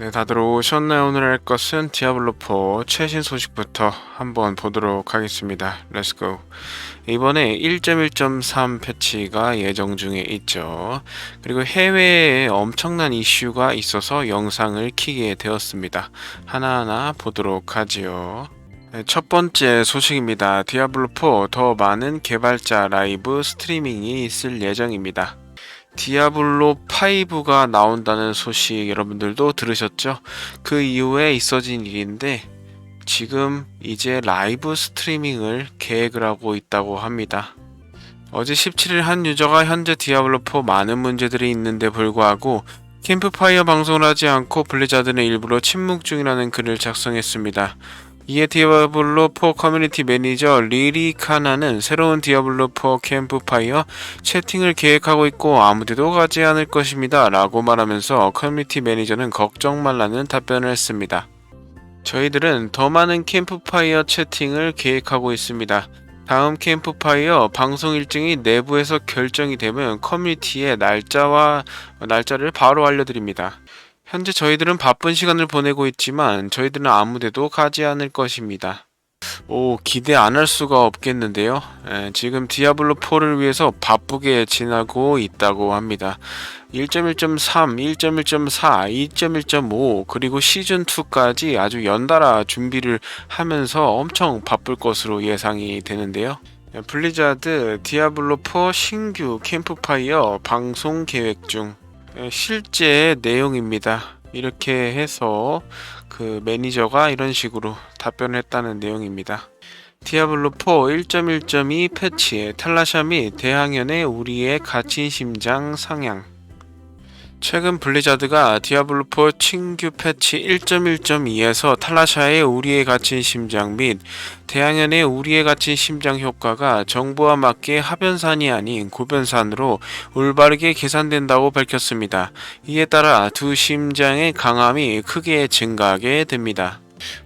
네, 다들 오셨나요? 오늘 할 것은 디아블로4 최신 소식부터 한번 보도록 하겠습니다. 렛츠고. 이번에 1.1.3 패치가 예정 중에 있죠. 그리고 해외에 엄청난 이슈가 있어서 영상을 키게 되었습니다. 하나하나 보도록 하지요. 네, 첫 번째 소식입니다. 디아블로4 더 많은 개발자 라이브 스트리밍이 있을 예정입니다. 디아블로 5가 나온다는 소식 여러분들도 들으셨죠? 그 이후에 있어진 일인데 지금 이제 라이브 스트리밍을 계획을 하고 있다고 합니다. 어제 17일 한 유저가 현재 디아블로4 많은 문제들이 있는데 불구하고 캠프파이어 방송을 하지 않고 블리자드는 일부러 침묵 중이라는 글을 작성했습니다. 이에 디아블로 4 커뮤니티 매니저 리리 카나는 새로운 디아블로 4 캠프파이어 채팅을 계획하고 있고 아무데도 가지 않을 것입니다. 라고 말하면서 커뮤니티 매니저는 걱정 말라는 답변을 했습니다. 저희들은 더 많은 캠프파이어 채팅을 계획하고 있습니다. 다음 캠프파이어 방송 일정이 내부에서 결정이 되면 커뮤니티에 날짜와 날짜를 바로 알려드립니다. 현재 저희들은 바쁜 시간을 보내고 있지만 저희들은 아무데도 가지 않을 것입니다. 오, 기대 안 할 수가 없겠는데요. 에, 지금 디아블로 4를 위해서 바쁘게 지나고 있다고 합니다. 1.1.3, 1.1.4, 2.1.5, 그리고 시즌 2까지 아주 연달아 준비를 하면서 엄청 바쁠 것으로 예상이 되는데요. 에, 블리자드 디아블로 4 신규 캠프파이어 방송 계획 중 에, 실제 내용입니다. 이렇게 해서 그 매니저가 이런 식으로 답변을 했다는 내용입니다. 디아블로 4 1.1.2 패치에 탈라샤 및 대항연의 우리의 갇힌 심장 상향 최근 블리자드가 디아블로4 신규 패치 1.1.2에서 탈라샤의 우리의 갇힌 심장 및 대항연의 우리의 갇힌 심장 효과가 정보와 맞게 하변산이 아닌 고변산으로 올바르게 계산된다고 밝혔습니다. 이에 따라 두 심장의 강함이 크게 증가하게 됩니다.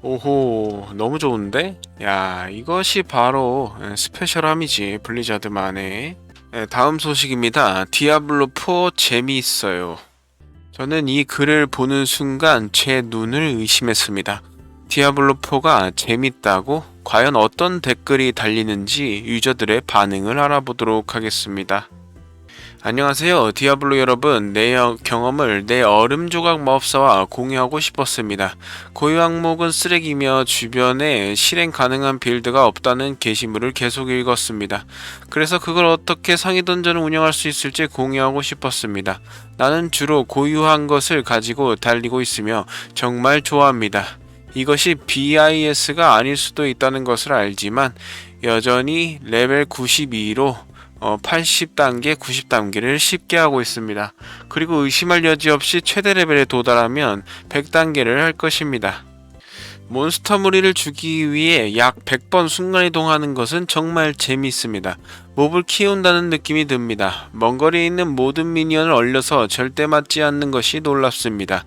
오호 너무 좋은데? 야 이것이 바로 스페셜함이지 블리자드만의 네, 다음 소식입니다. 디아블로4 재미있어요. 저는 이 글을 보는 순간 제 눈을 의심했습니다. 디아블로4가 재밌다고? 과연 어떤 댓글이 달리는지 유저들의 반응을 알아보도록 하겠습니다. 안녕하세요. 디아블로 여러분. 내 여- 경험을 내 얼음 조각 마법사와 공유하고 싶었습니다. 고유 항목은 쓰레기며 주변에 실행 가능한 빌드가 없다는 게시물을 계속 읽었습니다. 그래서 그걸 어떻게 상위 던전을 운영할 수 있을지 공유하고 싶었습니다. 나는 주로 고유한 것을 가지고 달리고 있으며 정말 좋아합니다. 이것이 BIS가 아닐 수도 있다는 것을 알지만 여전히 레벨 92로 어, 80단계, 90단계를 쉽게 하고 있습니다. 그리고 의심할 여지 없이 최대 레벨에 도달하면 100단계를 할 것입니다. 몬스터 무리를 주기 위해 약 100번 순간이동하는 것은 정말 재미있습니다. 몹을 키운다는 느낌이 듭니다. 먼 거리에 있는 모든 미니언을 얼려서 절대 맞지 않는 것이 놀랍습니다.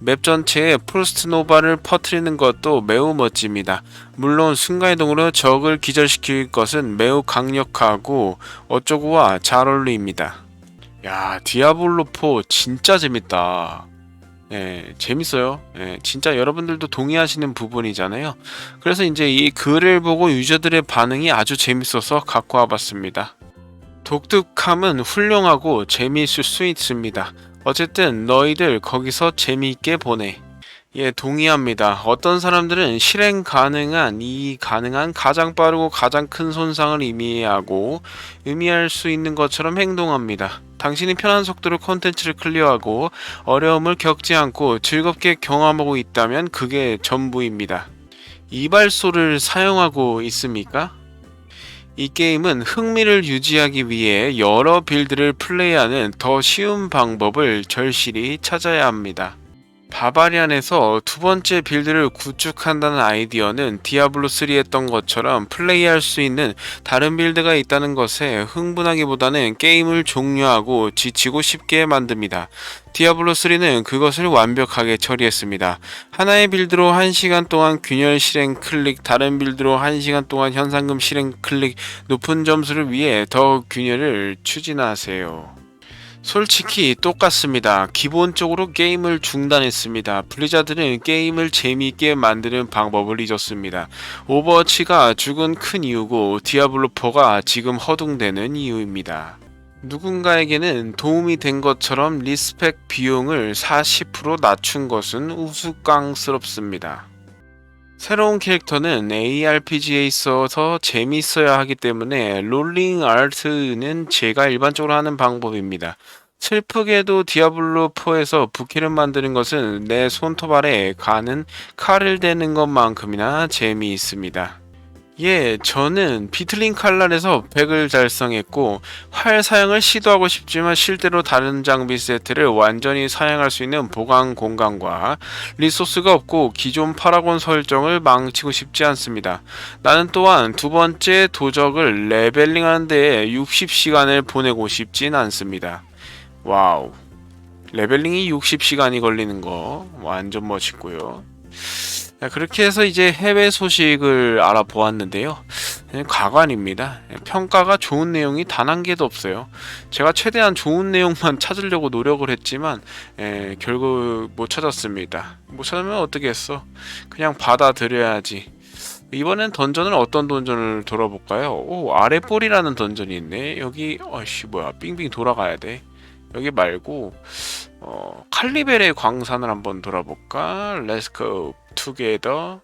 맵 전체에 프로스트노바를 퍼뜨리는 것도 매우 멋집니다. 물론 순간이동으로 적을 기절시킬 것은 매우 강력하고 어쩌고와 잘 어울립니다. 야 디아블로4 진짜 재밌다. 예, 재밌어요. 예, 진짜 여러분들도 동의하시는 부분이잖아요. 그래서 이제 이 글을 보고 유저들의 반응이 아주 재밌어서 갖고 와봤습니다. 독특함은 훌륭하고 재미있을 수 있습니다. 어쨌든 너희들 거기서 재미있게 보내. 예, 동의합니다. 어떤 사람들은 실행 가능한 이 가능한 가장 빠르고 가장 큰 손상을 의미하고 의미할 수 있는 것처럼 행동합니다. 당신이 편한 속도로 콘텐츠를 클리어하고 어려움을 겪지 않고 즐겁게 경험하고 있다면 그게 전부입니다. 이발소를 사용하고 있습니까? 이 게임은 흥미를 유지하기 위해 여러 빌드를 플레이하는 더 쉬운 방법을 절실히 찾아야 합니다. 바바리안에서 두 번째 빌드를 구축한다는 아이디어는 디아블로3 했던 것처럼 플레이할 수 있는 다른 빌드가 있다는 것에 흥분하기보다는 게임을 종료하고 지치고 쉽게 만듭니다. 디아블로3는 그것을 완벽하게 처리했습니다. 하나의 빌드로 1시간 동안 균열 실행 클릭, 다른 빌드로 1시간 동안 현상금 실행 클릭, 높은 점수를 위해 더 균열을 추진하세요. 솔직히 똑같습니다. 기본적으로 게임을 중단했습니다. 블리자드는 게임을 재미있게 만드는 방법을 잊었습니다. 오버워치가 죽은 큰 이유고 디아블로4가 지금 허둥대는 이유입니다. 누군가에게는 도움이 된 것처럼 리스펙 비용을 40% 낮춘 것은 우스꽝스럽습니다. 새로운 캐릭터는 ARPG에 있어서 재밌어야 하기 때문에 롤링 아트는 제가 일반적으로 하는 방법입니다. 슬프게도 디아블로4에서 부캐를 만드는 것은 내 손톱 아래 가는 칼을 대는 것만큼이나 재미있습니다. 예, 저는 비틀린 칼날에서 100을 달성했고 활 사용을 시도하고 싶지만 실제로 다른 장비 세트를 완전히 사용할 수 있는 보관 공간과 리소스가 없고 기존 파라곤 설정을 망치고 싶지 않습니다. 나는 또한 두 번째 도적을 레벨링하는 데에 60시간을 보내고 싶진 않습니다. 와우. 레벨링이 60시간이 걸리는 거 완전 멋있고요. 자, 그렇게 해서 이제 해외 소식을 알아보았는데요. 그냥 가관입니다. 평가가 좋은 내용이 단 한 개도 없어요. 제가 최대한 좋은 내용만 찾으려고 노력을 했지만 에, 결국 못 찾았습니다. 못 찾으면 어떻게 했어? 그냥 받아들여야지. 이번엔 던전을 어떤 던전을 돌아볼까요? 오 아랫볼이라는 던전이 있네. 여기 어씨 뭐야 빙빙 돌아가야 돼. 여기 말고 어, 칼리벨의 광산을 한번 돌아볼까? 렛츠고 투게더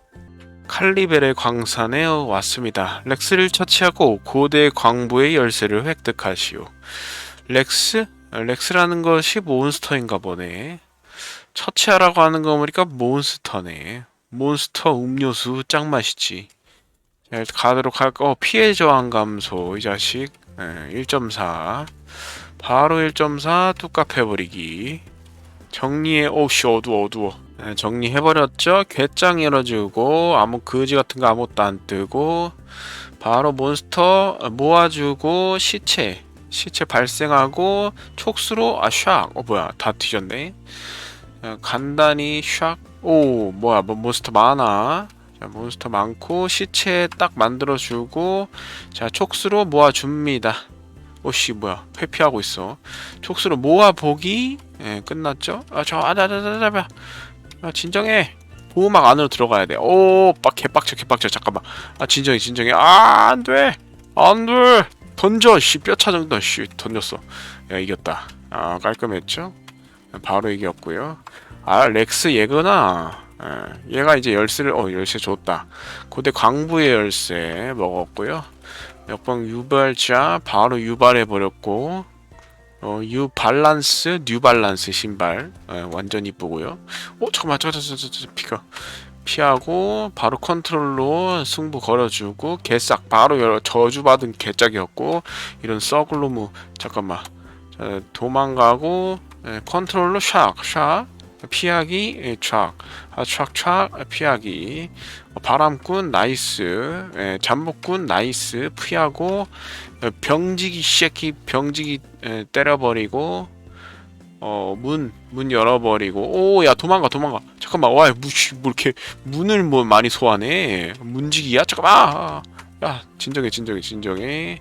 칼리벨의 광산에 왔습니다. 렉스를 처치하고 고대 광부의 열쇠를 획득하시오. 렉스? 렉스라는 것이 몬스터인가 보네. 처치하라고 하는 거 보니까 몬스터네. 몬스터 음료수 짱 맛있지. 자, 가도록 할까? 어, 피해 저항 감소 이 자식. 네, 1.4 바로 1.4뚝 해버리기. 정리해. 오씨 어두워 어두워. 네, 정리해버렸죠? 괴짱 열어주고 아무 거지 같은 거 아무것도 안 뜨고 바로 몬스터 모아주고 시체. 시체 발생하고 촉수로 아샥. 어 뭐야. 다 뒤졌네. 자, 간단히 샥오 뭐야. 뭐 몬스터 많아. 자 몬스터 많고 시체 딱 만들어주고 자 촉수로 모아줍니다 오씨 뭐야. 회피하고 있어. 촉수로 모아보기. 예 끝났죠? 아저 아자자자자 아 진정해. 보호막 안으로 들어가야 돼오빡 개빡쳐 개빡쳐. 잠깐만. 아 진정해 진정해. 아 안돼. 안돼. 던져 씨 뼈 차 정도. 씨 던졌어. 야 이겼다. 아 깔끔했죠? 바로 이겼고요. 아 렉스 얘구나. 예, 얘가 이제 열쇠를 어 열쇠 줬다. 고대 광부의 열쇠 먹었고요 역방 유발자 바로 유발해 버렸고 어, 유발란스 뉴발란스 신발. 어, 완전 이쁘고요. 어 잠깐만 저저저저 피가 피하고 바로 컨트롤로 승부 걸어주고 개싹 바로 열어 저주받은 개짝이었고 이런 썩을로무 잠깐만. 자, 도망가고 에, 컨트롤로 샥샥 피하기 촥 아, 촥촥 피하기. 어, 바람꾼 나이스. 예, 잠복꾼 나이스. 피하고 어, 병지기 쉐키 병지기 예, 때려버리고 어문문 열어버리고. 오 야 도망가 도망가. 잠깐만. 와 뭐, 뭐 이렇게 문을 뭐 많이 소환해? 문지기야? 잠깐만. 야 진정해 진정해 진정해.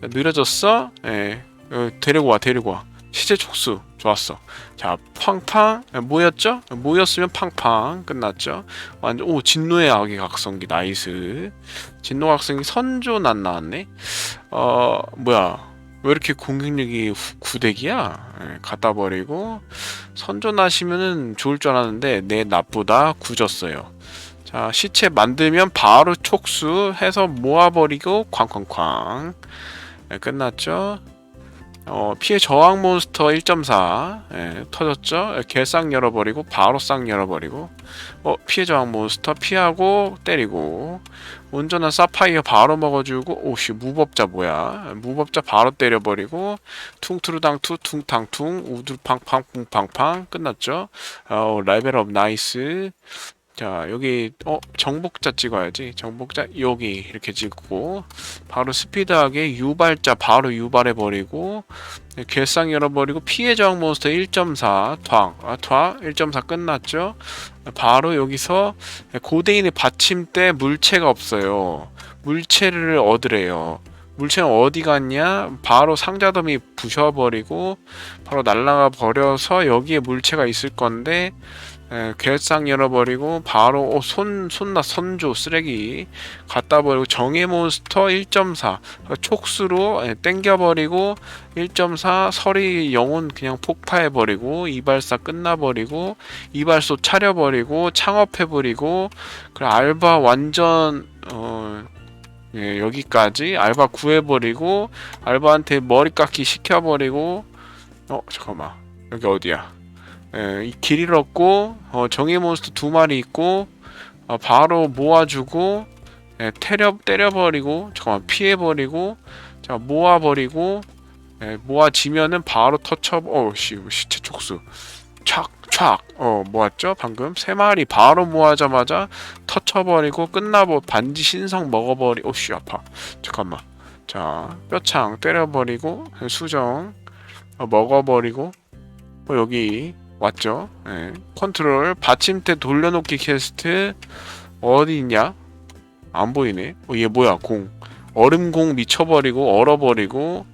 느려졌어? 예. 어, 데리고 와 데리고 와 시제 촉수 좋았어. 자, 팡팡 모였죠? 모였으면 팡팡 끝났죠. 완전 오 진노의 악의 각성기 나이스. 진노 각성기 선존 안 나왔네. 어 뭐야? 왜 이렇게 공격력이 구대기야? 예, 갖다 버리고 선존하시면은 좋을 줄 알았는데 내 나쁘다 굳었어요. 자 시체 만들면 바로 촉수 해서 모아버리고 쾅쾅쾅 네, 끝났죠. 어, 피해 저항 몬스터 1.4 예, 터졌죠? 개쌍 열어버리고 바로 쌍 열어버리고. 어, 피해 저항 몬스터 피하고 때리고. 온전한 사파이어 바로 먹어주고 오씨 무법자 뭐야? 무법자 바로 때려버리고 퉁투루당 투 퉁탕퉁 우두팡팡 뿡팡팡. 끝났죠? 어, 레벨업 나이스 자 여기 어 정복자 찍어야지. 정복자 여기 이렇게 찍고 바로 스피드하게 유발자 바로 유발해 버리고 괴상 열어버리고 피해 저항 몬스터 1.4 탕, 아, 탕1.4 끝났죠? 바로 여기서 고대인의 받침대 물체가 없어요. 물체를 얻으래요 물체는 어디 갔냐? 바로 상자더미 부셔버리고 바로 날라가 버려서 여기에 물체가 있을 건데 에, 괴상 열어버리고 바로 어, 손 손나 선조 쓰레기 갖다 버리고 정의 몬스터 1.4 촉수로 에, 땡겨버리고 1.4 서리 영혼 그냥 폭파해버리고 이발사 끝나버리고 이발소 차려버리고 창업해버리고 그래 알바 완전 어 예, 여기까지 알바 구해버리고 알바한테 머리 깎기 시켜버리고 어 잠깐만. 여기 어디야? 예, 이길 잃었고 어, 정의 몬스터 두 마리 있고 어, 바로 모아주고 예, 때려 때려버리고 잠깐만 피해버리고 자 모아버리고 예, 모아지면은 바로 터쳐 어씨 시체 촉수. 촥 촥 어 모았죠? 방금? 세 마리 바로 모아자마자 터쳐버리고 끝나버 반지 신성 먹어버리 오씨 아파. 잠깐만. 자 뼈창 때려버리고 수정 어, 먹어버리고. 어, 여기 왔죠? 예. 컨트롤 받침대 돌려놓기 퀘스트 어디 있냐? 안 보이네. 어, 얘 뭐야? 공. 얼음 공 미쳐버리고 얼어버리고.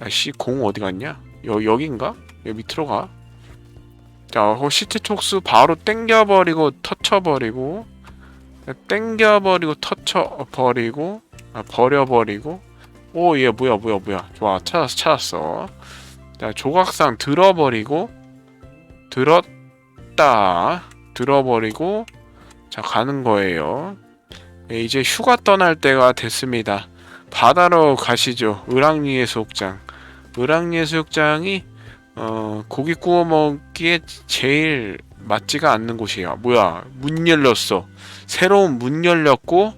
아씨 공 어디 갔냐? 여, 여긴가? 여기 밑으로 가 자, 어, 시트 촉수 바로 땡겨버리고 터쳐버리고 땡겨버리고 터쳐버리고 아, 버려버리고. 오 얘 뭐야 뭐야 뭐야. 좋아 찾았어 찾았어. 자 조각상 들어버리고 들었다. 들어버리고 자 가는 거예요. 네, 이제 휴가 떠날 때가 됐습니다. 바다로 가시죠. 을왕리의 수욕장. 을왕리의 수욕장이 어, 고기 구워 먹기에 제일 맞지가 않는 곳이에요. 뭐야? 문 열렸어. 새로운 문 열렸고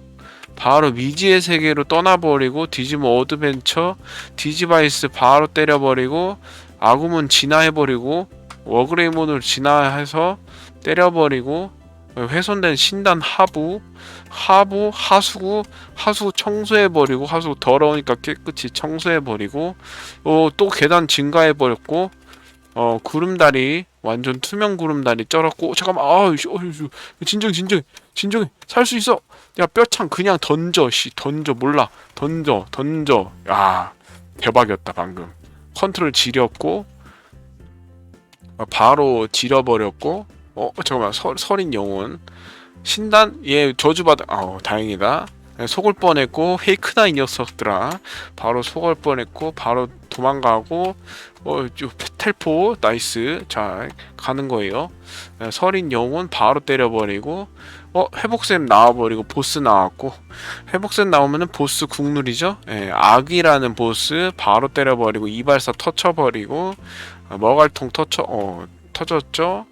바로 미지의 세계로 떠나버리고 디지몬 어드벤처 디지바이스 바로 때려버리고 아구문 진화해버리고 워그레이몬을 진화해서 때려버리고 훼손된 신단 하부 하부 하수구 하수 청소해버리고 하수 더러우니까 깨끗이 청소해버리고 어, 또 계단 증가해버렸고 어 구름다리 완전 투명 구름다리 쩔었고 어, 잠깐만 아 진정 진정 진정해. 살 수 있어. 야 뼈창 그냥 던져 씨 던져 몰라. 던져 던져. 야 대박이었다 방금. 컨트롤 지렸고 어, 바로 지려버렸고 어 잠깐만 서, 서린 영혼. 신단? 얘 저주받아 아 다행이다 속을 뻔했고 페이크나 이 녀석들아 바로 속을 뻔했고 바로 도망가고 어, 텔포 나이스 자 가는 거예요. 네, 서린 영혼 바로 때려버리고 어 회복샘 나와버리고 보스 나왔고 회복샘 나오면은 보스 국룰이죠. 예, 악이라는 보스 바로 때려버리고 이발사 터쳐버리고 어, 머갈통 터쳐 어 터졌죠.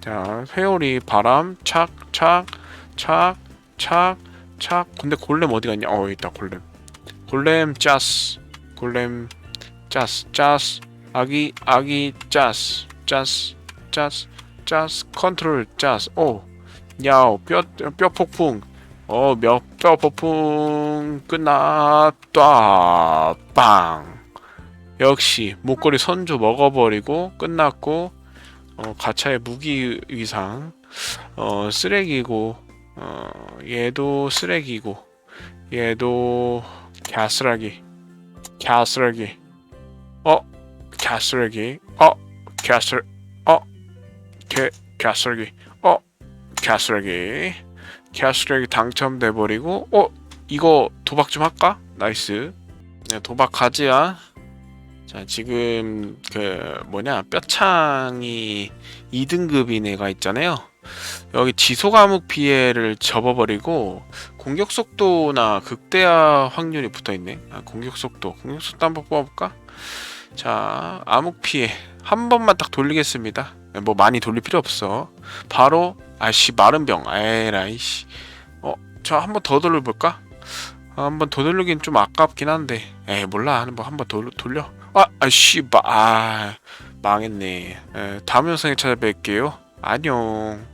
자 회오리 바람 착 착 착 착 착 근데 골렘 어디 갔냐? 어 있다 골렘. 골렘 짜스. 골렘 짜스. 짜스. 아기 아기 짜스. 짜스. 짜스. 짜스. 컨트롤 짜스. 오. 야오 뼈 뼈 폭풍. 어 몇 뼈 폭풍. 끝났다. 빵. 역시 목걸이 선조 먹어버리고 끝났고 어 가차의 무기 위상. 어 쓰레기고 어 얘도 쓰레기고 얘도 갸스라기 갸스라기. 어 가스레기. 어 가스 어개 가스레기. 어 가스레기. 가스레기 당첨돼 버리고 어 이거 도박 좀 할까? 나이스. 네, 도박 가지야 자 지금 그 뭐냐 뼈창이 2등급인 애가 있잖아요. 여기 지속 암흑 피해를 접어버리고 공격 속도나 극대화 확률이 붙어있네. 아, 공격 속도 공격 속도 한번 뽑아볼까? 자 암흑 피해 한 번만 딱 돌리겠습니다. 뭐 많이 돌릴 필요 없어. 바로 아씨 마른 병. 에라이씨. 어저 한 번 더 돌려볼까? 아, 한번 더 돌리긴 좀 아깝긴 한데. 에이 몰라. 한번 한번 돌려 아 아씨 아 망했네. 에, 다음 영상에 찾아뵐게요. 안녕